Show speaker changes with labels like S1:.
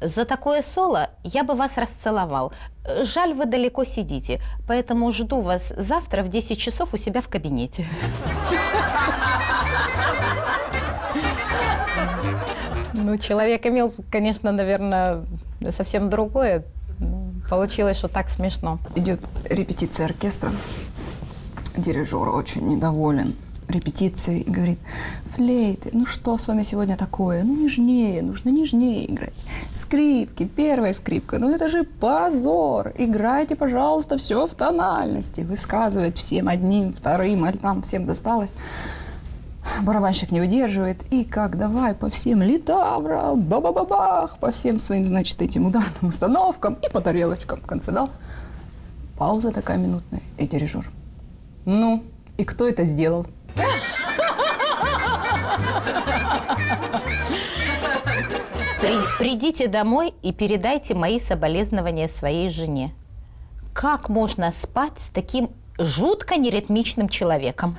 S1: За такое соло я бы вас расцеловал. Жаль, вы далеко сидите, поэтому жду вас завтра в 10 часов у себя в кабинете. Ну, человек имел, конечно, наверное, совсем другое. Получилось, что так смешно.
S2: Идет репетиция оркестра. Дирижер очень недоволен репетицией и говорит, флейты, ну что с вами сегодня такое? Ну нежнее, нужно нежнее играть. Скрипки, первая скрипка, ну это же позор. Играйте, пожалуйста, все в тональности. Высказывает всем одним, вторым, альтам, всем досталось. Барабанщик не выдерживает, и как давай по всем литаврам, ба-ба-ба-бах, по всем своим, значит, этим ударным установкам и по тарелочкам в конце дал. Пауза такая минутная, и дирижер. Ну, и кто это сделал?
S1: При- придите домой и передайте мои соболезнования своей жене. Как можно спать с таким жутко неритмичным человеком?